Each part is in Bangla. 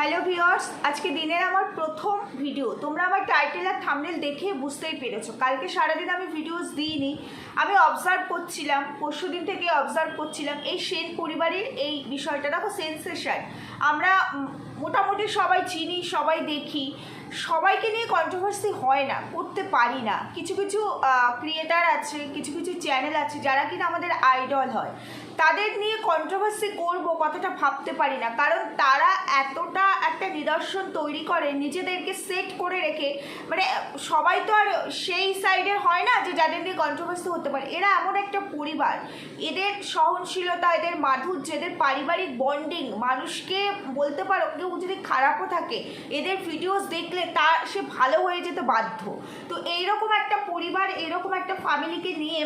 হ্যালো ভিওর্স আজকে দিনের আমার প্রথম ভিডিও তোমরা আমার টাইটেল আর থামনেল দেখে বুঝতেই পেরেছ। কালকে সারাদিন আমি ভিডিওস দিইনি। আমি অবজার্ভ করছিলাম পরশু দিন থেকে অবজার্ভ করছিলাম এই সেন পরিবারের এই বিষয়টা। দেখো সেন্সেশন আমরা মোটামুটি সবাই চিনি, সবাই দেখি। সবাইকে নিয়ে কন্ট্রোভার্সি হয় না, করতে পারি না। কিছু কিছু ক্রিয়েটার আছে, কিছু কিছু চ্যানেল আছে যারা কিনা আমাদের আইডল হয়। তাদের নিয়ে কন্ট্রোভার্সি করব কথাটা ভাবতে পারি না। কারণ তারা এতটা একটা নিদর্শন তৈরি করে, নিজেদেরকে সেট করে রেখে মানে সবাই তো আর সেই সাইডের হয় না যে যাদের নিয়ে কন্ট্রোভার্সি হতে পারে। এরা এমন একটা পরিবার, এদের সহনশীলতা, এদের মাধুর্য, এদের পারিবারিক বন্ডিং মানুষকে বলতে পারো কেউ যদি খারাপও থাকে, এদের ভিডিওস দেখলে তা সে ভালো হয়ে যেতে বাধ্য। তো এইরকম একটা পরিবার, এইরকম একটা ফ্যামিলিকে নিয়ে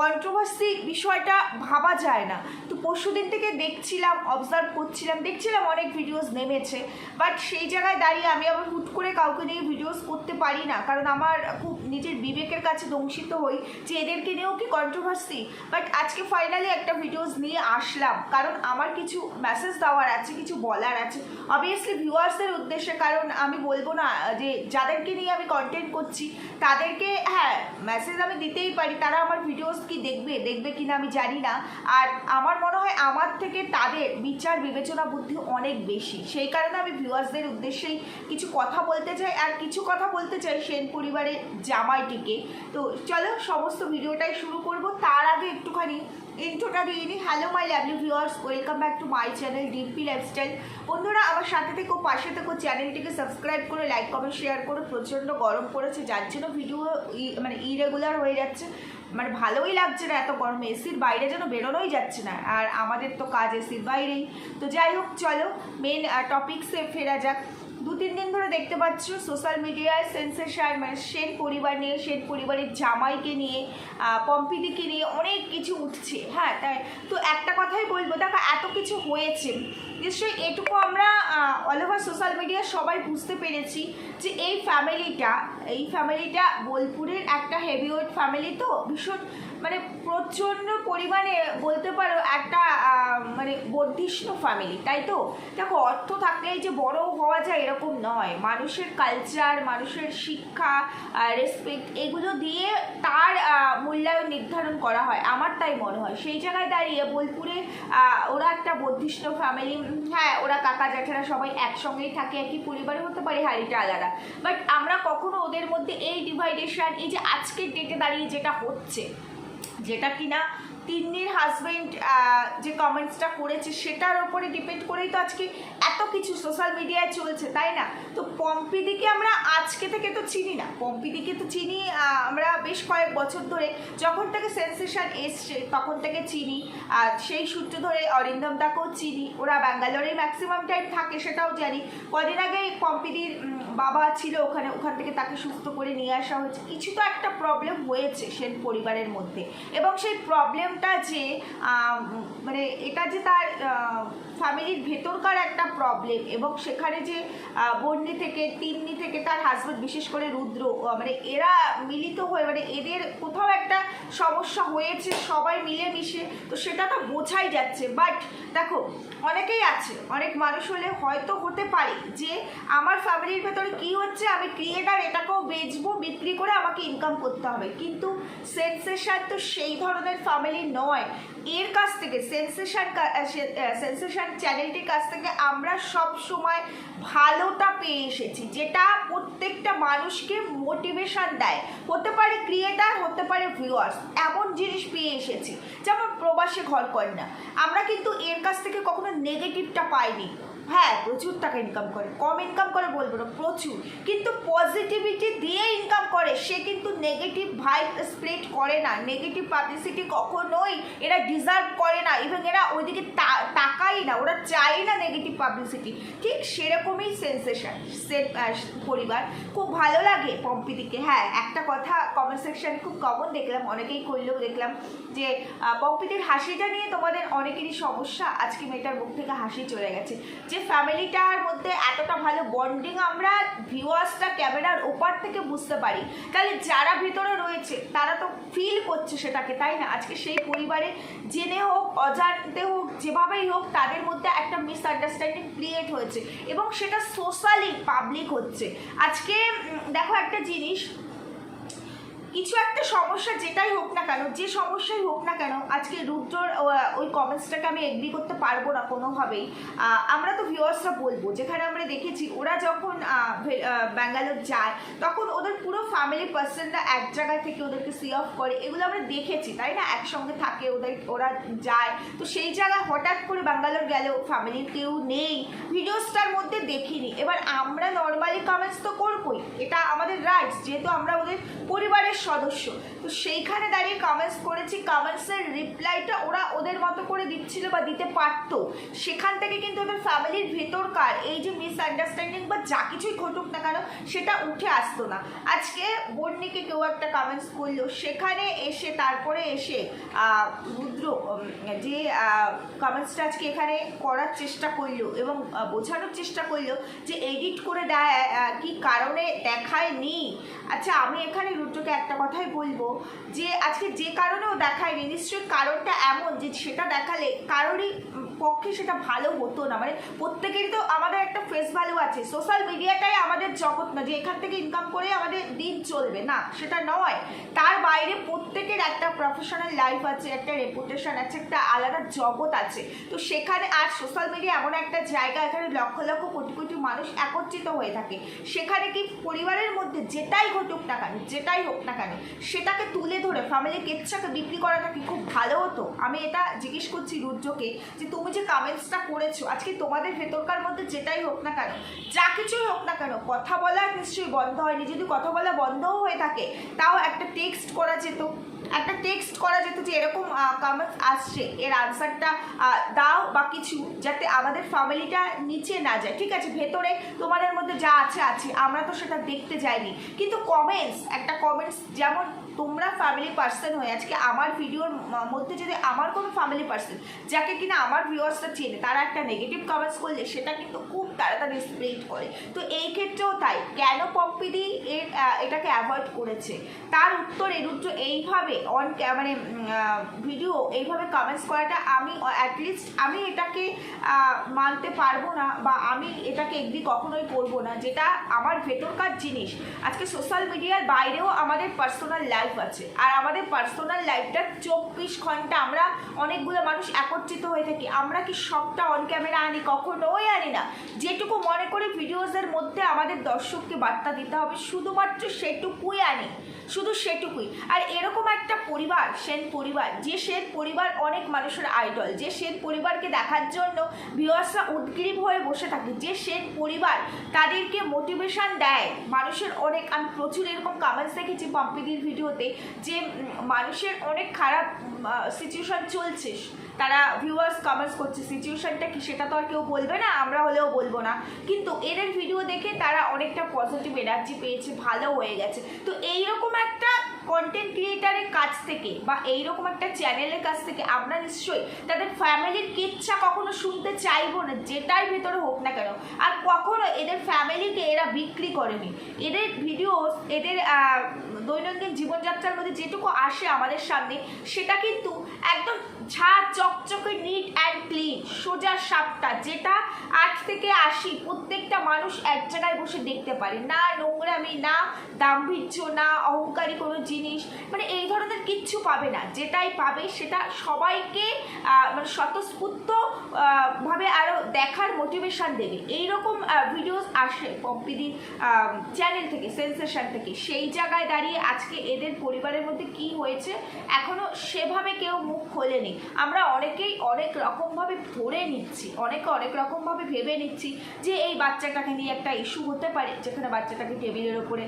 কন্ট্রোভার্সি বিষয়টা ভাবা যায় না। তো পরশু দিন থেকে দেখছিলাম অবজার্ভ করছিলাম, দেখছিলাম অনেক ভিডিওস নেমেছে। বাট সেই জায়গায় দাঁড়িয়ে আমি আবার হুট করে কাউকে নিয়ে ভিডিওস করতে পারি না। কারণ আমার খুব নিজের বিবেকের কাছে দংশিত হই যে এদেরকে নিয়েও কি কন্ট্রোভার্সি বাট আজকে ফাইনালি একটা ভিডিওস নিয়ে আসলাম। কারণ আমার কিছু মেসেজ দেওয়ার আছে, কিছু বলার আছে। অবভিয়াসলি ভিউয়ার্সের উদ্দেশ্যে, কারণ আমি বলব না, যে যাদেরকে নিয়ে আমি কন্টেন্ট করছি, তাদেরকে হ্যাঁ মেসেজ আমি দিতেই পারি। তারা আমার ভিডিওস দেখবে দেখবে কিনা আমি জানি না। আর আমার মনে হয় আমার থেকে তাদের বিচার, বিবেচনা, বুদ্ধি অনেক বেশি। সেই কারণে আমি ভিউয়ার্সদের উদ্দেশ্যেই কিছু কথা বলতে চাই। আর কিছু কথা বলতে চাই সেন পরিবারের জামাইটিকে। তো চলো সমস্ত ভিডিওটাই শুরু করব। তার আগে একটুখানি ইন্ট্রোটা দিয়ে নিই hello my lovely viewers welcome back to my channel Dimpy lifestyle বন্ধুরা, আমার সাথে থেকেও পাশে থেকেও চ্যানেলটিকে সাবস্ক্রাইব করে লাইক কমেন্ট শেয়ার করে। প্রচণ্ড গরম পড়েছে, যার জন্য ভিডিও মানে ইরেগুলার হয়ে যাচ্ছে। মানে ভালোই লাগছে না এত গরমে, এসির বাইরে যেন বেরোনোই যাচ্ছে না। আর আমাদের তো কাজ এসির বাইরেই। তো যাই হোক, চলো মেন টপিক্সে ফেরা যাক। দু তিন দিন ধরে দেখতে পাচ্ছ সোশ্যাল মিডিয়ায় সেন্সেশন মানে সেন পরিবার নিয়ে, সেন পরিবারের জামাইকে নিয়ে পম্পিদিকে নিয়ে অনেক কিছু উঠছে। হ্যাঁ তাই। তো একটা কথাই বলব, দেখো, এত কিছু হয়েছে। নিশ্চয়ই এটুকু আমরা অল ওভার সোশ্যাল মিডিয়া সবাই বুঝতে পেরেছি যে এই ফ্যামিলিটা এই ফ্যামিলিটা বোলপুরের একটা হেভিওয়েট ফ্যামিলি তো, ভীষণ মানে প্রচণ্ড পরিমাণে বলতে পারো একটা মানে বর্ধিষ্ণু ফ্যামিলি তাই তো? দেখো, অর্থ থাকলেই যে বড় হওয়া যায় এরকম নয়। মানুষের কালচার মানুষের শিক্ষা রেসপেক্ট এগুলো দিয়ে তার মূল্যায়ন নির্ধারণ করা হয়। আমার তাই মনে হয়। সেই জায়গায় দাঁড়িয়ে বোলপুরে ওরা একটা বর্ধিষ্ণু ফ্যামিলি হ্যাঁ ওরা কাকা জ্যাঠারা সবাই একসঙ্গেই থাকে, একই পরিবারে হতে পারে হাড়িটা আলাদা। বাট আমরা কখনো ওদের মধ্যে এই ডিভাইডেশন এই যে আজকের ডেটে দাঁড়িয়ে যেটা হচ্ছে যেটা কিনা তিন্নির হাজবেন্ড যে কমেন্টসটা করেছে, সেটার ওপরে ডিপেন্ড করেই তো আজকে এত কিছু সোশ্যাল মিডিয়ায় চলছে, তাই না? তো পম্পিদিকে আমরা আজকে থেকে তো চিনি না। পম্পিদিকে তো চিনি আমরা বেশ কয়েক বছর ধরে যখন থেকে সেন্সেশন এসছে, তখন থেকে চিনি। আর সেই সূত্র ধরে অরিন্দমদাকেও চিনি। ওরা ব্যাঙ্গালোরে ম্যাক্সিমাম টাইম থাকে, সেটাও জানি। কদিন আগে পম্পিদির বাবা ছিল ওখানে, ওখান থেকে তাকে সুস্থ করে নিয়ে আসা হয়েছে। কিছু তো একটা প্রবলেম হয়েছে সেন পরিবারের মধ্যে। এবং সেই প্রবলেমটা যে মানে এটা যে তার ফ্যামিলির ভেতরকার একটা প্রবলেম এবং সেখানে যে বন্যি থেকে, তিন্নি থেকে তার হাজব্যান্ড বিশেষ করে রুদ্র মানে এরা মিলিত হয়ে মানে এদের কোথাও একটা সমস্যা হয়েছে, সবাই মিলেমিশে, তো সেটা তো বোঝাই যাচ্ছে। বাট দেখো, অনেকেই আছে, অনেক মানুষ হলে হয়তো হতে পারে যে, আমার ফ্যামিলির ভেতরে কি হচ্ছে, আমি ক্রিয়েটার এটাকেও বেচবো, বিক্রি করে আমাকে ইনকাম করতে হবে। কিন্তু সেন্সেশন তো সেই ধরনের ফ্যামিলি নয়। এর কাছ থেকে সেন্সেশন সেন্সেশন চ্যানেলটির কাছ থেকে আমরা সব সময় ভালোটা পেয়ে এসেছি, যেটা প্রত্যেকটা মানুষকে মোটিভেশন দেয়। হতে পারে ক্রিয়েটার হতে পারে ভিউয়ার্স এমন জিনিস পেয়ে এসেছি, যেমন প্রবাসী ঘর কন্যা। আমরা কিন্তু এর কাছ থেকে কখনো নেগেটিভটা পাইনি। হ্যাঁ প্রচুর টাকা ইনকাম করে, কম ইনকাম করে বলব না, প্রচুর। কিন্তু পজিটিভিটি দিয়ে ইনকাম করে, সে কিন্তু নেগেটিভ ভাইব স্প্রেড করে না। নেগেটিভ পাবলিসিটি কখনোই এরা ডিজার্ভ করে না। ইভেন এরা ওইদিকে তাকাই না, ওরা চাই না নেগেটিভ পাবলিসিটি ঠিক সেরকমই সেন্সেশন পরিবার। খুব ভালো লাগে পম্পিদিকে হ্যাঁ একটা কথা কমেন্ট সেকশন খুব কমন দেখলাম, অনেকেই করলেও দেখলাম যে পম্পিদির হাসিটা নিয়ে তোমাদের অনেকেরই সমস্যা। আজকে মেয়েটার মুখ থেকে হাসি চলে গেছে। যে ফ্যামিলিটার মধ্যে এতটা ভালো বন্ডিং আমরা ভিউয়ার্সটা ক্যামেরার ওপার থেকে বুঝতে পারি। তাহলে যারা ভেতরে রয়েছে, তারা তো ফিল করছে সেটাকে, তাই না? আজকে সেই পরিবারে জেনে হোক, অজান্তে হোক, যেভাবেই হোক, তাদের মধ্যে একটা মিসআন্ডারস্ট্যান্ডিং ক্রিয়েট হয়েছে এবং সেটা সোশ্যালি পাবলিক হচ্ছে। আজকে দেখো একটা জিনিস কিছু একটা সমস্যা যেটাই হোক না কেন, যে সমস্যাই হোক না কেন, আজকে রুদ্রর ওই কমেন্টসটাকে আমি এগ্রি করতে পারব না কোনোভাবেই। আমরা তো ভিউয়ার্সরা বলব, যেখানে আমরা দেখেছি ওরা যখন ব্যাঙ্গালোর যায়, তখন ওদের পুরো ফ্যামিলি পার্সনরা এক জায়গায় থেকে ওদেরকে সি অফ করে, এগুলো আমরা দেখেছি, তাই না? একসঙ্গে থাকে, ওদের, ওরা যায়। তো সেই জায়গায় হঠাৎ করে ব্যাঙ্গালোর গেল ফ্যামিলির কেউ নেই ভিডিওসটার মধ্যে দেখিনি। এবার আমরা নর্মালি কমেন্টস তো করবোই, এটা যেহেতু আমরা ওদের পরিবারের সদস্য, তো সেইখানে দাঁড়িয়ে কমেন্টস করেছি। কমেন্টসের রিপ্লাইটা ওরা ওদের মতো করে দিচ্ছিল বা দিতে পারতো। সেখান থেকে কিন্তু ওদের ফ্যামিলির ভেতরকার, এই যে মিসআন্ডারস্ট্যান্ডিং বা যা কিছুই ঘটুক না কেন, সেটা উঠে আসতো না। আজকে বন্নিকে কেউ একটা কমেন্টস করল। সেখানে এসে, তারপরে এসে রুদ্র যে কমেন্টসটা আজকে এখানে করার চেষ্টা করল এবং বোঝানোর চেষ্টা করল যে এডিট করে দেয় কি কারণে দেখায়নি। আচ্ছা আমি এখানে রুদ্রকে একটা কথাই বলব যে, আজকে যে কারণেও দেখায়নি, নিশ্চয়ই কারণটা এমন যে, সেটা দেখালে কারোরই পক্ষে সেটা ভালো হতো না। মানে প্রত্যেকেরই তো আমাদের একটা ফেস ভ্যালু আছে। সোশ্যাল মিডিয়াটাই আমাদের জগৎ না, যে এখান থেকে ইনকাম করে আমাদের দিন চলবে। না, সেটা নয়। তার বাইরে প্রত্যেকের একটা প্রফেশনাল লাইফ আছে, একটা রেপুটেশন আছে, একটা আলাদা জগৎ আছে। তো সেখানে আর সোশ্যাল মিডিয়া এমন একটা জায়গা, এখানে লক্ষ লক্ষ কোটি কোটি মানুষ একত্রিত হয়ে থাকে। সেখানে কি পরিবারের মধ্যে যেটাই ঘটুক না কেন, যেটাই হোক না কেন, সেটাকে তুলে ধরে ফ্যামিলি কেচ্ছাকে বিক্রি করাটা কি খুব ভালো হতো? আমি এটা জিজ্ঞেস করছি রুদ্রকে যে তুমি যে কমেন্টসটা করেছ, আজকে তোমাদের ভেতরকার মধ্যে যেটাই হোক না কেন, যা কিছুই হোক না কেন, কথা বলা নিশ্চয়ই বন্ধ হয়নি। যদি কথা বলা বন্ধও হয়ে থাকে, তাও একটা টেক্সট করা যেত, একটা টেক্সট করা যেত যে এরকম কামেন্টস আসছে, এর আনসারটা দাও বা কিছু, যাতে আমাদের ফ্যামিলিটা নিচে না যায়। ঠিক আছে, ভেতরে তোমাদের মধ্যে যা আছে আছে, আমরা তো সেটা দেখতে যাইনি। কিন্তু কমেন্টস একটা কমেন্টস যেমন তোমরা ফ্যামিলি পার্সন হয়ে, আজকে আমার ভিডিওর মধ্যে যদি আমার কোনো ফ্যামিলি পার্সন যাকে কিনা আমার ভিউয়ার্সটা চেনে, তারা একটা নেগেটিভ কমেন্টস করলে সেটা কিন্তু খুব তাড়াতাড়ি স্প্রেড করে। তো এই ক্ষেত্রেও তাই, কেন পম্পিদি এর এটাকে অ্যাভয়েড করেছে? তার উত্তরে রুদ্র এইভাবে অন মানে ভিডিও এইভাবে কমেন্টস করাটা আমি অ্যাটলিস্ট আমি এটাকে মানতে পারব না, বা আমি এটাকে এগ্রি কখনোই করব না। যেটা আমার ভেতরকার জিনিস, আজকে সোশ্যাল মিডিয়ার বাইরেও আমাদের পার্সোনাল আছে। আর আমাদের পার্সোনাল লাইফটা চব্বিশ ঘণ্টা আমরা অনেকগুলো মানুষ একত্রিত হয়ে থাকি। আমরা কি সবটা অন ক্যামেরা আনি, কখনোই আনি না। যেটুকু মনে করে ভিডিওসের মধ্যে আমাদের দর্শককে বার্তা দিতে হবে, শুধুমাত্র সেটুকুই আনি। শুধু সেটুকুই। আর এরকম একটা পরিবার, সেন পরিবার, যে সেন পরিবার অনেক মানুষের আইডল যে সেন পরিবারকে দেখার জন্য ভিউয়ার্সরা উদ্গ্রীব হয়ে বসে থাকে, যে সেন পরিবার তাদেরকে মোটিভেশন দেয়। মানুষের অনেক, আমি প্রচুর এরকম কমেন্টস দেখেছি পম্পিদির ভিডিওতে, যে মানুষের অনেক খারাপ সিচুয়েশন চলছে। তারা ভিউয়ার্স কমেন্টস করছে সিচুয়েশানটা কি সেটা তো আর কেউ বলবে না, আমরা হলেও বলব না। কিন্তু এদের ভিডিও দেখে তারা অনেকটা পজিটিভ এনার্জি পেয়েছে, ভালো হয়ে গেছে। তো কন্টেন্ট ক্রিয়েটারের কাছ থেকে বা এইরকম একটা চ্যানেলের কাছ থেকে আমরা নিশ্চয়ই তাদের ফ্যামিলির কিচ্ছা কখনো শুনতে চাইব না যেটাই ভেতরে হোক না কেন। আর কখনো এদের ফ্যামিলিকে এরা বিক্রি করেনি। এদের ভিডিওস এদের দৈনন্দিন জীবনযাত্রার মধ্যে যেটুকু আসে আমাদের সামনে, সেটা কিন্তু একদম ঝা চকচকে নিট অ্যান্ড ক্লিন সোজা সাপটা, যেটা আট থেকে আশি প্রত্যেকটা মানুষ এক জায়গায় বসে দেখতে পারে। না নোংরামি, না দাম্ভির্য, না অহংকারী কোনো জিনিস মানে এই ধরনের কিচ্ছু পাবে না। যেটাই পাবে সেটা সবাইকে মানে স্বতঃস্ফূর্ত ভাবে আরও দেখার মোটিভেশান দেবে। এইরকম ভিডিওস আসে পম্পিদির চ্যানেল থেকে সেন্সেশন থেকে। সেই জায়গায় দাঁড়িয়ে আজকে এদের পরিবারের মধ্যে কি হয়েছে, এখনও সেভাবে কেউ মুখ খোলেনি। আমরা অনেকেই অনেক রকমভাবে ধরে নিচ্ছি, অনেকে অনেক রকমভাবে ভেবে নিচ্ছি যে এই বাচ্চাটাকে নিয়ে একটা ইস্যু হতে পারে, যেখানে বাচ্চাটাকে টেবিলের ওপরে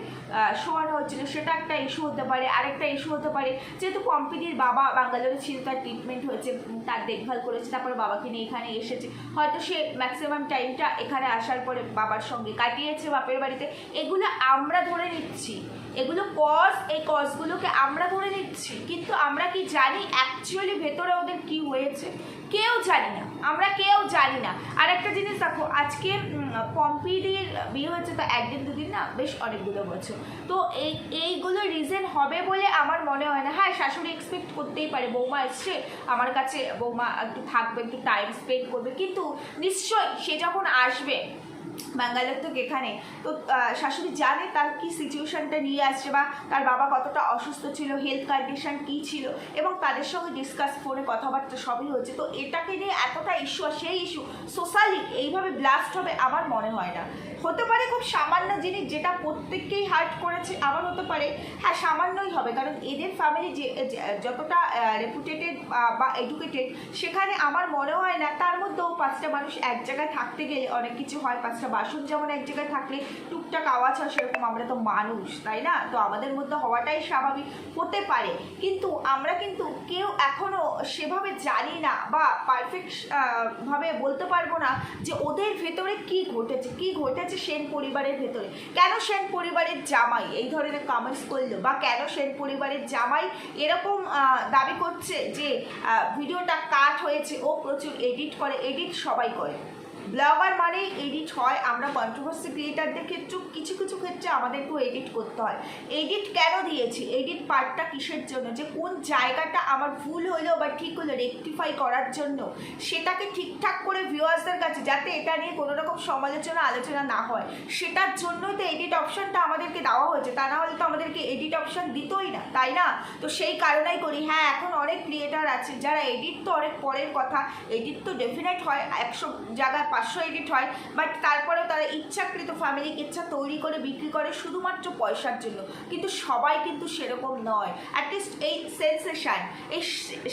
শোয়ানো হচ্ছিল, সেটা একটা ইস্যু হতে পারে, আরেকটা ইস্যু হতে পারে। যেহেতু পম্পিদির বাবা ব্যাঙ্গালোরে ছিল, তার ট্রিটমেন্ট হয়েছে তার দেখভাল করেছে, তারপরে বাবাকে নিয়ে এখানে এসেছে। হয়তো সে ম্যাক্সিমাম টাইমটা এখানে আসার পরে বাবার সঙ্গে কাটিয়েছে বাপের বাড়িতে। এগুলো আমরা ধরে নিচ্ছি। এগুলো কজ এই কজগুলোকে আমরা ধরে নিচ্ছি, কিন্তু আমরা কি জানি অ্যাকচুয়ালি ভেতরে ওদের কি হয়েছে? কেউ জানি না, আমরা কেউ জানি না। আর একটা জিনিস দেখো, আজকে পম্পিদির বিয়ে হয়েছে তো একদিন দুদিন না, বেশ অনেকগুলো বছর। তো এই, এইগুলো রিজন হবে বলে আমার মনে হয় না। হ্যাঁ শাশুড়ি এক্সপেক্ট করতেই পারে, বৌমা এসছে, আমার কাছে বৌমা একটু থাকবে, একটু টাইম স্পেন্ড করবে, কিন্তু নিশ্চয়ই সে যখন আসবে ব্যাঙ্গালোর থেকে এখানে। তো শাশুড়ি জানে তার কি সিচুয়েশনটা নিয়ে আসছে বা তার বাবা কতটা অসুস্থ ছিল হেলথ কন্ডিশন কী ছিল এবং তাদের সঙ্গে ডিসকাস ফোনে কথাবার্তা সবই হচ্ছে। তো এটাকে নিয়ে এতটা ইস্যু আর সেই ইস্যু সোশ্যালি এইভাবে ব্লাস্ট হবে আমার মনে হয় না। হতে পারে খুব সামান্য জিনিস যেটা প্রত্যেককেই হার্ট করেছে, আবার হতে পারে হ্যাঁ সামান্যই হবে। কারণ এদের ফ্যামিলি যে- যতটা রেপুটেটেড বা এডুকেটেড সেখানে আমার মনে হয় না, তার মধ্যেও পাঁচটা মানুষ এক জায়গায় থাকতে গেলে অনেক কিছু হয়, পাঁচটা বাসন যেমন এক জায়গায় থাকলে টুকটাক আওয়াজ হয়, সেরকম আমরা তো মানুষ, তাই না? তো আমাদের মধ্যে হওয়াটাই স্বাভাবিক, হতে পারে। কিন্তু আমরা কিন্তু কেউ এখনও সেভাবে জানি না বা পারফেক্ট ভাবে বলতে পারব না যে ওদের ভেতরে কি ঘটেছে কি ঘটেছে সেন পরিবারের ভেতরে। কেন সেন পরিবারের জামাই, এই ধরনের কমেন্টস করল? বা কেন সেন পরিবারের জামাই এরকম দাবি করছে যে ভিডিওটা কাট হয়েছে, ও প্রচুর এডিট করে এডিট সবাই করে? ব্লগার মানে এডিট হয়, আমরা কন্ট্রোভার্সি ক্রিয়েটারদের ক্ষেত্রেও কিছু কিছু ক্ষেত্রে আমাদেরকেও এডিট করতে হয়। এডিট কেন দিয়েছি? এডিট পার্টটা কিসের জন্য? যে কোন জায়গাটা আমার ভুল হলো বা ঠিক হলো রেকটিফাই করার জন্য, সেটাকে ঠিকঠাক করে ভিউয়ার্সদের কাছে যাতে এটা নিয়ে কোনো রকম সমালোচনা, আলোচনা না হয়। সেটার জন্যই তো এডিট অপশানটা আমাদেরকে দেওয়া হয়েছে। তা না হলে তো আমাদেরকে এডিট অপশান দিতই না, তাই না? তো সেই কারণেই করি। হ্যাঁ এখন অনেক ক্রিয়েটার আছে যারা এডিট তো অনেক পরের কথা এডিট তো ডেফিনেট হয় একশো জায়গায় পাঁচশো এডিট হয় বাট তারপরেও তারা ইচ্ছাকৃত ফ্যামিলিকে ইচ্ছা তৈরি করে বিক্রি করে শুধুমাত্র পয়সার জন্য। কিন্তু সবাই কিন্তু সেরকম নয়। অ্যাটলিস্ট এই সেন্সেশন এই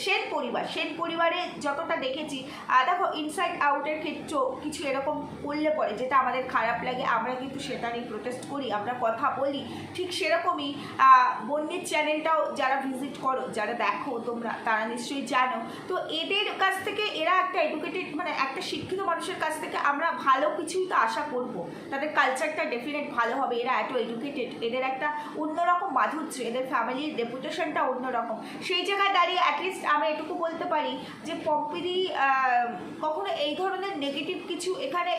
সেন পরিবার সেন পরিবারে যতটা দেখেছি দেখো ইনসাইড আউটের ক্ষেত্রেও কিছু এরকম করলে পরে যেটা আমাদের খারাপ লাগে, আমরা কিন্তু সেটা নিয়ে প্রোটেস্ট করি, আমরা কথা বলি। ঠিক সেরকমই বন্যের চ্যানেলটাও যারা ভিজিট করো, যারা দেখো তোমরা, তারা নিশ্চয়ই জানো। তো এদের কাছ থেকে এরা একটা এডুকেটেড মানে একটা শিক্ষিত মানুষের কাছ থেকে আমরা ভালো কিছুই তো আশা করব। তাদের কালচারটা ডেফিনেট ভালো হবে। এরা এত এডুকেটেড এদের একটা অন্যরকম মাধুর্য। এদের ফ্যামিলির রেপুটেশনটা অন্যরকম। সেই জায়গায় দাঁড়িয়ে অ্যাটলিস্ট আমি এটুকু বলতে পারি যে পম্পিদি কখনো এই ধরনের নেগেটিভ কিছু এখানে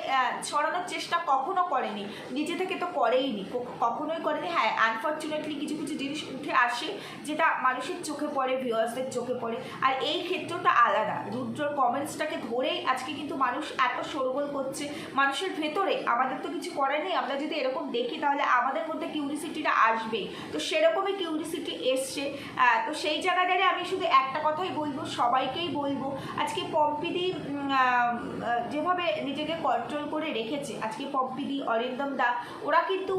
ছড়ানোর চেষ্টা কখনো করেনি। নিজে থেকে তো করেইনি। কখনোই করেনি। হ্যাঁ আনফর্চুনেটলি কিছু কিছু জিনিস উঠে আসে যেটা মানুষের চোখে পড়ে ভিউয়ার্সদের চোখে পড়ে। আর এই ক্ষেত্রটা আলাদা। রুদ্রর কমেন্টসটাকে ধরেই আজকে কিন্তু মানুষ এত সরগোল করছে। মানুষের ভেতরে আমাদের তো কিছু করার নেই, আমরা যদি এরকম দেখি তাহলে আমাদের মধ্যে কিউরিসিটিটা আসবেই তো সেরকমই কিউরিসিটি এসছে। তো সেই জায়গাটারে আমি শুধু একটা কথাই বলব, সবাইকেই বলব, আজকে পম্পিদি যেভাবে নিজেকে কন্ট্রোল করে রেখেছে, আজকে পম্পিদি অরিন্দম দা, ওরা কিন্তু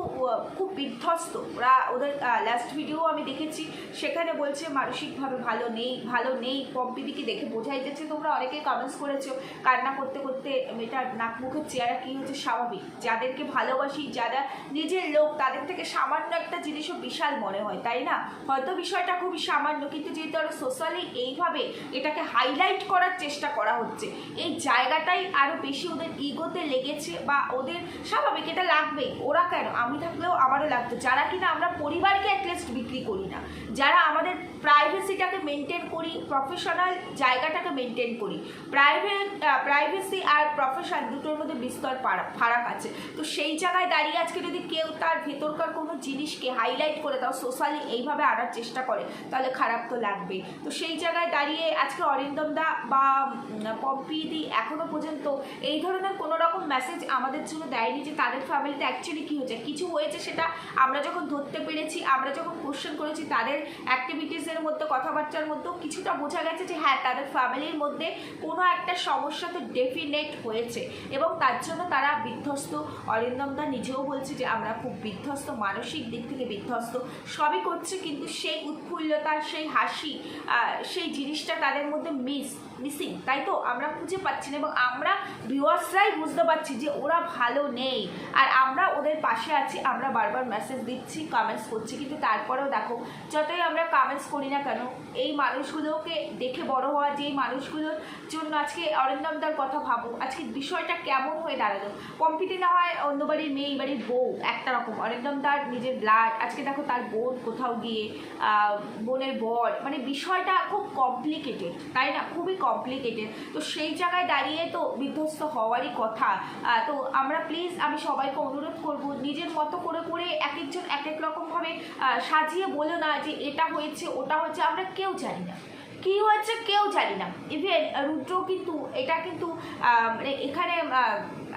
খুব বিধ্বস্ত। ওরা ওদের লাস্ট ভিডিও আমি দেখেছি, সেখানে বলছে মানসিকভাবে ভালো নেই ভালো নেই। পম্পিদিকে দেখে বোঝাই যাচ্ছে, তোমরা অনেকেই কমেন্টস করেছ, কান্না করতে করতে মেয়েটার নাক মুখের চেহারা কী হচ্ছে স্বাভাবিক? যাদেরকে ভালোবাসি, যারা নিজের লোক, তাদের থেকে সামান্য একটা জিনিসও বিশাল মনে হয়, তাই না? হয়তো বিষয়টা খুবই সামান্য, কিন্তু যেহেতু আরও সোশ্যালি এইভাবে এটাকে হাইলাইট করার চেষ্টা করা হচ্ছে, এই জায়গাটাই আরও বেশি ওদের ইগোতে লেগেছে বা ওদের স্বাভাবিক এটা লাগবেই। ওরা কেন? আমি থাকলেও আমারও লাগতো। যারা কিনা আমরা পরিবারকে অ্যাটলিস্ট বিক্রি করি না, যারা আমাদের প্রাইভেসিটাকে মেনটেন করি প্রফেশনাল জায়গাটাকে মেনটেন করি প্রাইভেট প্রাইভেসি আর প্রফেশন দুটোর মধ্যে বিস্তর ফারাক আছে। তো সেই জায়গায় দাঁড়িয়ে আজকে যদি কেউ তার ভেতরকার কোনো জিনিসকে হাইলাইট করে তাও সোশ্যালি এইভাবে আনার চেষ্টা করে, তাহলে খারাপ তো লাগবে তো সেই জায়গায় দাঁড়িয়ে আজকে অরিন্দম দা বা পম্পিদি এখনও পর্যন্ত এই ধরনের কোনো রকম মেসেজ আমাদের জন্য দেয়নি যে তাদের ফ্যামিলিতে অ্যাকচুয়ালি কী হয়েছে। কিছু হয়েছে সেটা আমরা যখন ধরতে পেরেছি, আমরা যখন কোশ্চেন করেছি, তাদের অ্যাক্টিভিটিসের মধ্যে, কথাবার্তার মধ্যেও কিছুটা বোঝা গেছে যে হ্যাঁ তাদের ফ্যামিলির মধ্যে কোনো একটা সমস্যা তো ডেফিনেট হয়েছে। এবং তার জন্য তারা বিধ্বস্ত। অরিন্দম দা নিজেও বলছে যে, আমরা খুব বিধ্বস্ত, মানসিক দিক থেকে বিধ্বস্ত। সবই করছে, কিন্তু সেই উৎফুল্লতা, সেই হাসি সেই জিনিসটা তাদের মধ্যে মিস মিসিং তাই তো? আমরা খুঁজে পাচ্ছি না এবং আমরা ভিউয়ার্সরাই বুঝতে পারছি যে ওরা ভালো নেই। আর আমরা ওদের পাশে আছি, আমরা বারবার মেসেজ দিচ্ছি কমেন্টস করছি, কিন্তু তারপরেও দেখো, যতই আমরা কমেন্টস করি না কেন, এই মানুষগুলোকে দেখে বড় হওয়া, যে এই মানুষগুলোর জন্য আজকে অরিন্দমদার কথা ভাবো, আজকে বিষয়টা কেমন হয়ে দাঁড়াল? পম্পিটি না হয় অন্য বাড়ির মেয়ে, এই বাড়ির বউ, একটা রকম। অরিন্দমদার নিজের ব্লাড আজকে দেখো তার বোন কোথাও গিয়ে বোনের বর মানে বিষয়টা খুব কমপ্লিকেটেড তাই না? খুবই কমপ্লিকেটেড তো সেই জায়গায় দাঁড়িয়ে তো বিধ্বস্ত হওয়ারই কথা। তো আমরা প্লিজ আমি সবাইকে অনুরোধ করব, নিজের মতো করে করে এক একজন এক এক রকমভাবে সাজিয়ে বলো না যে এটা হয়েছে, ওটা হয়েছে, আমরা কেউ জানি না। কী হয়েছে, কেউ জানি না। ইভেন রুদ্র কিন্তু, এটা কিন্তু মানে এখানে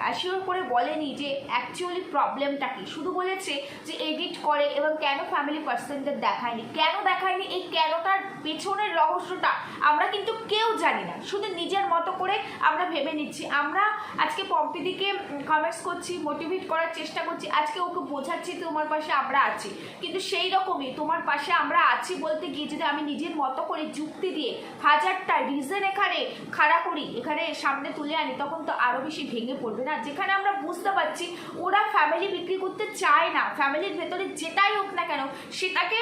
অ্যাসিওর করে বলেনি যে অ্যাকচুয়ালি প্রবলেমটা কি। শুধু বলেছে যে এডিট করে এবং কেন ফ্যামিলি পার্সনদের দেখায়নি। কেন দেখায়নি? এই কেনটার পেছনের রহস্যটা আমরা কিন্তু কেউ জানি না। শুধু নিজের মতো করে আমরা ভেবে নিচ্ছি। আমরা আজকে পম্পিদিকে কমেন্টস করছি মোটিভেট করার চেষ্টা করছি। আজকে ওকে বোঝাচ্ছি, তোমার পাশে আমরা আছি। কিন্তু সেই রকমই তোমার পাশে আমরা আছি বলতে গিয়ে যদি আমি নিজের মতো করে যুক্তি দিয়ে হাজারটা রিজন এখানে খাড়া করি, এখানে সামনে তুলে আনি, তখন তো আরও বেশি ভেঙে পড়বে। না, যেখানে আমরা বুঝতে পারছি ওরা ফ্যামিলি বিক্রি করতে চায় না। ফ্যামিলির ভেতরে যেটাই হোক না কেন, সেটাকে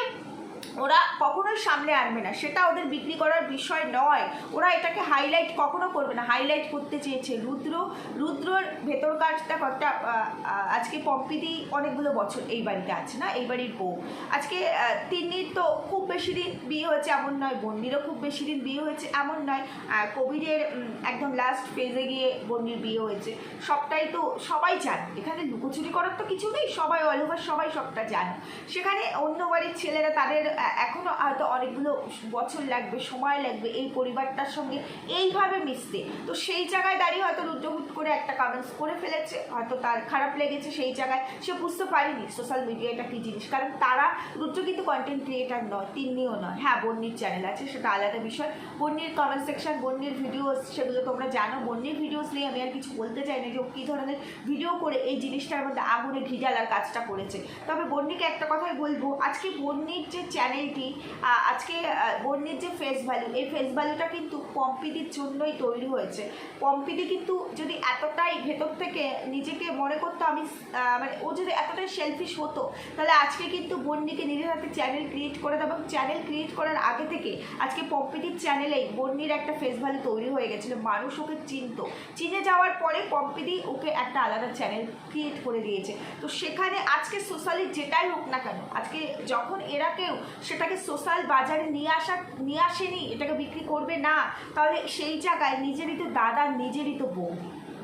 ওরা কখনোই সামনে আনবে না। সেটা ওদের বিক্রি করার বিষয় নয়। ওরা এটাকে হাইলাইট কখনো করবে না। হাইলাইট করতে চেয়েছে রুদ্র। রুদ্রর ভেতরকারটা আহ, আজকে পম্পিদি অনেকগুলো বছর এই বাড়িতে আছে না? এই বাড়ির বউ। আজকে তিন্নির তো খুব বেশি দিন বিয়ে হয়েছে এমন নয়। বন্ডিরও খুব বেশি দিন বিয়ে হয়েছে এমন নয়। কোভিডের একদম লাস্ট ফেজে গিয়ে বন্ডির বিয়ে হয়েছে। সবটাই তো সবাই জানে। এখানে লুকোচুরি করার তো কিছু নেই। সবাই অল সবাই সবটা জানে। সেখানে অন্য বাড়ির ছেলেরা তাদের আহ, এখনও হয়তো অনেকগুলো বছর লাগবে সময় লাগবে এই পরিবারটার সঙ্গে এইভাবে মিশতে। তো সেই জায়গায় দাঁড়িয়ে হয়তো রুদ্র হুট করে একটা কমেন্টস করে ফেলেছে হয়তো তার খারাপ লেগেছে সেই জায়গায় সে বুঝতে পারেনি সোশ্যাল মিডিয়াটা কী জিনিস। কারণ তারা রুদ্র কিন্তু কন্টেন্ট ক্রিয়েটার নয় তিনিও নয়। হ্যাঁ বন্নির চ্যানেল আছে সেটা আলাদা বিষয়। বন্নির কমেন্ট সেকশন বন্নির ভিডিওস সেগুলো তোমরা জানো। বন্নির ভিডিওস নিয়ে আমি আর কিছু বলতে চাই না যে ও কী ধরনের ভিডিও করে এই জিনিসটার মধ্যে আগুনে ঘিজালার কাজটা করেছে। তবে বন্নিকে একটা কথাই বলব আজকে বন্নির যে চ্যানেলটি আজকে আহ, বন্নির যে ফেস ভ্যালু এই ফেস ভ্যালুটা কিন্তু পম্পিদির জন্যই তৈরি হয়েছে। পম্পিদি কিন্তু যদি এতটাই ভেতর থেকে নিজেকে মনে করতো আমি মানে ও যদি এতটাই সেলফিশ হতো তাহলে আজকে কিন্তু বন্নিকে নিজের হাতে চ্যানেল ক্রিয়েট করে দেবো চ্যানেল ক্রিয়েট করার আগে থেকে আজকে পম্পিদির চ্যানেলেই বন্নির একটা ফেস ভ্যালু তৈরি হয়ে গেছিল। মানুষ ওকে চিনত। চিনে যাওয়ার পরে পম্পিদি ওকে একটা আলাদা চ্যানেল ক্রিয়েট করে দিয়েছে। তো সেখানে আজকে সোশ্যালি যেটাই হোক না কেন আজকে যখন এরা কেউ সেটাকে সোশ্যাল বাজারে নিয়ে আসা, নিয়ে আসেনি, এটাকে বিক্রি করবে না, তাহলে সেই জায়গায় নিজেরই তো দাদা নিজেরই তো বউ।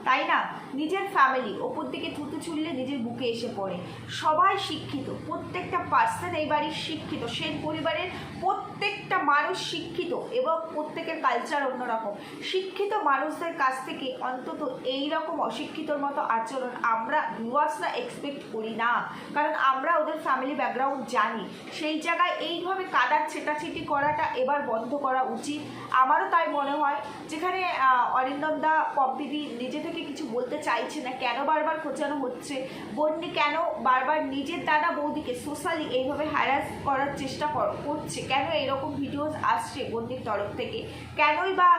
তাই না? নিজের ফ্যামিলি ওপর দিকে থুতু ছুললে নিজের বুকে এসে পড়ে। সবাই শিক্ষিত, প্রত্যেকটা পার্সন এই বাড়ির শিক্ষিত। সেই পরিবারের প্রত্যেকটা মানুষ শিক্ষিত এবং প্রত্যেকের কালচার অন্যরকম। শিক্ষিত মানুষদের কাছ থেকে অন্তত এই রকম অশিক্ষিতর মতো আচরণ আমরা ভিউয়ার্সরা এক্সপেক্ট করি না। কারণ আমরা ওদের ফ্যামিলি ব্যাকগ্রাউন্ড জানি। সেই জায়গায় এইভাবে কাদার ছেটাছেটি করাটা এবার বন্ধ করা উচিত। আমারও তাই মনে হয়। যেখানে অরিন্দম দা পম্পিদি নিজে থেকে কিছু বলতে চাইছে না, কেন বারবার খোঁচানো হচ্ছে? বন্যি কেন বারবার নিজের দাদা বৌদিকে সোশ্যালি এইভাবে হ্যারাস করার চেষ্টা কর- করছে? কেন এরকম ভিডিওস আসছে বন্দির তরফ থেকে? কেনই বা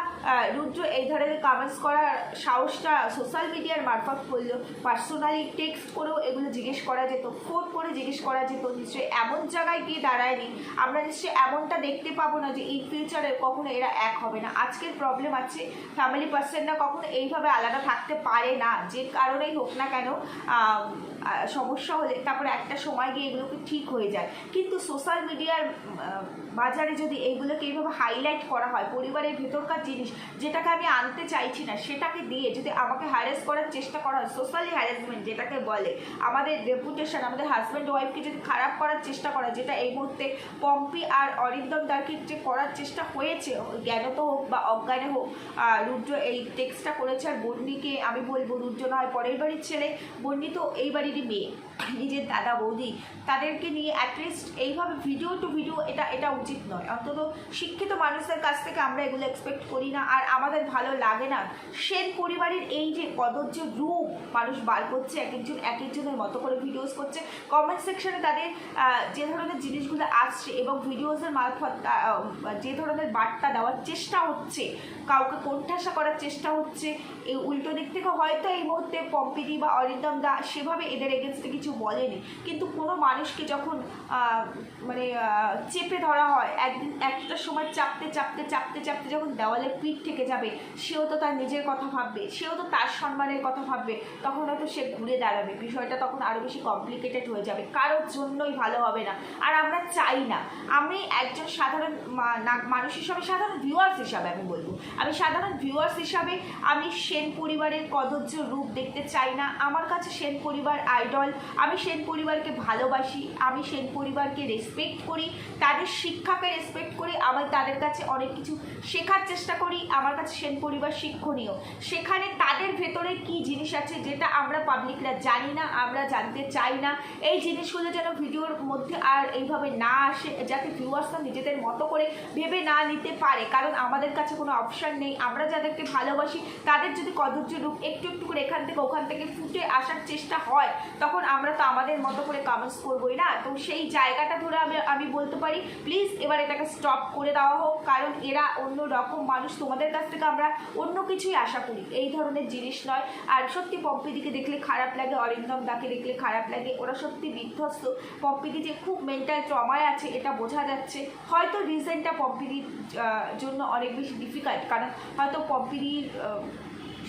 রুদ্র এই ধরনের কমেন্টস করার সাহসটা সোশ্যাল মিডিয়ার মারফত করল? পার্সোনালি টেক্সট করেও এগুলো জিজ্ঞেস করা যেত ফোন করে জিজ্ঞেস করা যেত, নিশ্চয়ই এমন জায়গায় গিয়ে দাঁড়ায়নি। আমরা নিশ্চয়ই এমনটা দেখতে পাবো না যে ইন ফিউচারে কখনো এরা এক হবে না। আজকের প্রবলেম আছে ফ্যামিলি পার্সনরা কখনো এইভাবে আলাদা থাকতে পারে না। যে কারণেই হোক না কেন সমস্যা হলে তারপরে একটা সময় গিয়ে এগুলোকে ঠিক হয়ে যায়। কিন্তু সোশ্যাল মিডিয়ার বাজারে যদি এইগুলোকে এইভাবে হাইলাইট করা হয়, পরিবারের ভেতরকার জিনিস যেটাকে আমি আনতে চাইছি না, সেটাকে দিয়ে যদি আমাকে হ্যারেস করার চেষ্টা করা হয় সোশ্যালি হ্যারাসমেন্ট যেটাকে বলে, আমাদের রেপুটেশন আমাদের হাজব্যান্ড ওয়াইফকে যদি খারাপ করার চেষ্টা করা যেটা এই মুহূর্তে পম্পি আর অরিন্দম দারকে যে করার চেষ্টা হয়েছে, জ্ঞানত হোক বা অজ্ঞানে হোক রুদ্র এই টেক্সটটা করেছে আর বন্ডিকে আমি বলব রুদ্র নয়, পরের বাড়ির ছেলে বন্ডি তো এই বাড়িরই মেয়ে, নিজের দাদা বৌদি, তাদেরকে নিয়ে অ্যাটলিস্ট এইভাবে ভিডিও টু ভিডিও এটা এটা উচিত নয়। অন্তত শিক্ষিত মানুষদের কাছ থেকে আমরা এগুলো এক্সপেক্ট করি না। আর আমাদের ভালো লাগে না। সেন পরিবারের এই যে কদর্য রূপ মানুষ বার করছে, এক একজন, এক একজনের মতো করে ভিডিওস করছে কমেন্ট সেকশনে তাদের যে ধরনের জিনিসগুলো আসছে এবং ভিডিওসের মারফত যে ধরনের বার্তা দেওয়ার চেষ্টা হচ্ছে, কাউকে কোণঠাসা করার চেষ্টা হচ্ছে, এই উল্টো দিক থেকে হয়তো এই মুহূর্তে পম্পিদি বা অরিন্দম দা সেভাবে এদের এগেনস্টে কিছু বলেনি। কিন্তু কোনো মানুষকে যখন মানে চেপে ধরা হয়। একদিন একটা সময় চাপতে চাপতে চাপতে চাপতে যখন দেওয়ালে পিঠ থেকে যাবে, সেও তো তার নিজের কথা ভাববে, সেও তো তার সম্মানের কথা ভাববে, তখন হয়তো সে ঘুরে দাঁড়াবে। বিষয়টা তখন আরও বেশি কমপ্লিকেটেড হয়ে যাবে। কারোর জন্যই ভালো হবে না। আর আমরা চাই না। আমি একজন সাধারণ মানুষ হিসাবে, সাধারণ ভিউয়ার্স হিসাবে আমি বলব। আমি সাধারণ ভিউয়ার্স হিসাবে আমি সেন পরিবারের কদর্য রূপ দেখতে চাই না। আমার কাছে সেন পরিবার আইডল আমি সেন পরিবারকে ভালোবাসি। আমি সেন পরিবারকে রেসপেক্ট করি। তাদের শিক্ষাকে রেসপেক্ট করি আমি তাদের কাছে অনেক কিছু শেখার চেষ্টা করি। আমার কাছে সেন পরিবার শিক্ষণীয়। সেখানে তাদের ভেতরে কি জিনিস আছে যেটা আমরা পাবলিকরা জানি না, আমরা জানতে চাই না। এই জিনিসগুলো যেন ভিডিওর মধ্যে আর এইভাবে না আসে, যাতে ভিউয়ার্সরা নিজেদের মতো করে ভেবে না নিতে পারে। কারণ আমাদের কাছে কোনো অপশান নেই। আমরা যাদেরকে ভালোবাসি, তাদের যদি কদর্য রূপ একটু একটু করে এখান থেকে, ওখান থেকে ফুটে আসার চেষ্টা হয়, তখন আমরা তো আমাদের মতো করে কামেন্টস করবোই না। তো সেই জায়গাটা ধরে আমি আমি বলতে পারি প্লিজ এবার এটাকে স্টপ করে দেওয়া হোক, কারণ এরা অন্য রকম মানুষ। তোমাদের কাছ থেকে আমরা অন্য কিছুই আশা করি। এই ধরনের জিনিস নয়। আর সত্যি পম্পিদিকে দেখলে খারাপ লাগে, অরিন্দম দাকে দেখলে খারাপ লাগে। ওরা সত্যি বিধ্বস্ত। পম্পিদি যে খুব মেন্টাল ট্রমায় আছে, এটা বোঝা যাচ্ছে। হয়তো রিজনটা পম্পিদির জন্য অনেক বেশি ডিফিকাল্ট কারণ হয়তো পম্পিদির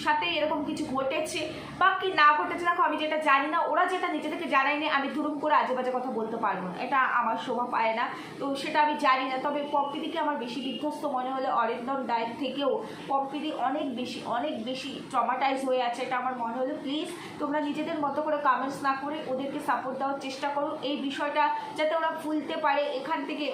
সাথে এরকম কিছু ঘটেছে বা কি না ঘটেছে, দেখো, আমি যেটা জানি না, ওরা যেটা নিজে থেকে জানায়নি, আমি ধুরুম করে আজে বাজে কথা বলতে পারব না। এটা আমার শোভা পায় না। তো সেটা আমি জানি না। তবে পম্পিদিকে আমার বেশি বিধ্বস্ত মনে হলে অরিন্দম দায়ের থেকেও পম্পিদি অনেক বেশি অনেক বেশি ট্রমাটাইজ হয়ে আছে। এটা আমার মনে হলো প্লিজ তোমরা নিজেদের মতো করে কামেন্টস না করে ওদেরকে সাপোর্ট দেওয়ার চেষ্টা করো। এই বিষয়টা যাতে ওরা ভুলতে পারে, এখান থেকে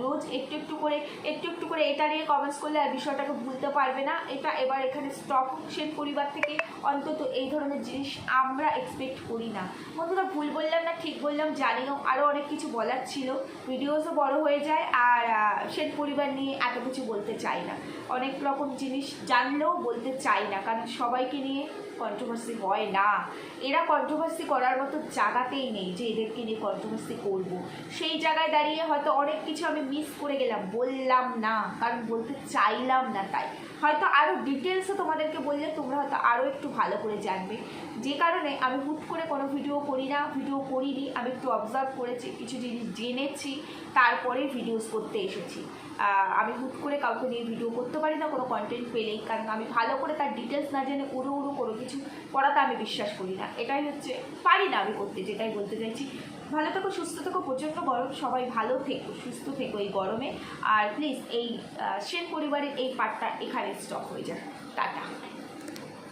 রোজ একটু একটু করে, একটু একটু করে এটা নিয়ে কমেন্টস করলে আর বিষয়টাকে ভুলতে পারবে না। এটা এবার এখানে স্টপ সেন পরিবার থেকে অন্তত এই ধরনের জিনিস আমরা এক্সপেক্ট করি না। বন্ধুরা, ভুল বললাম না, ঠিক বললাম জানিও আরও অনেক কিছু বলার ছিল। ভিডিওসও বড় হয়ে যায়, আর সেন পরিবার নিয়ে এত কিছু বলতে চাই না। অনেক রকম জিনিস জানলেও বলতে চাই না, কারণ সবাইকে নিয়ে কন্ট্রোভার্সি হয় না। এরা কন্ট্রোভার্সি করার মতো জায়গাতেই নেই যে এদেরকে নিয়ে কন্ট্রোভার্সি করব। সেই জায়গায় দাঁড়িয়ে হয়তো অনেক কিছু আমি মিস করে গেলাম, বললাম না, কারণ বলতে চাইলাম না তাই। হয়তো আরও ডিটেলসে তোমাদেরকে বললে তোমরা হয়তো আরও একটু ভালো করে জানবে। যে কারণে আমি হুট করে কোনো ভিডিও করি না ভিডিও করিনি, আমি একটু অবজার্ভ করেছি, কিছু জিনিস জেনেছি, তারপরে ভিডিওস করতে এসেছি। আমি হুট করে কাউকে নিয়ে ভিডিও করতে পারি না, কোনো কন্টেন্ট পেলেই। কারণ আমি ভালো করে তার ডিটেলস না জেনে উড়ো উড়ো কোনো করাতে আমি বিশ্বাস করি না। এটাই হচ্ছে, পারি না আমি করতে, যেটাই বলতে চাইছি। ভালো থেকো, সুস্থ থেকো প্রচণ্ড গরম, সবাই ভালো থেকো, সুস্থ থেকো এই গরমে। আর প্লিজ এই সেন পরিবারের এই পার্টটা এখানে স্টক হয়ে যায় টাটা।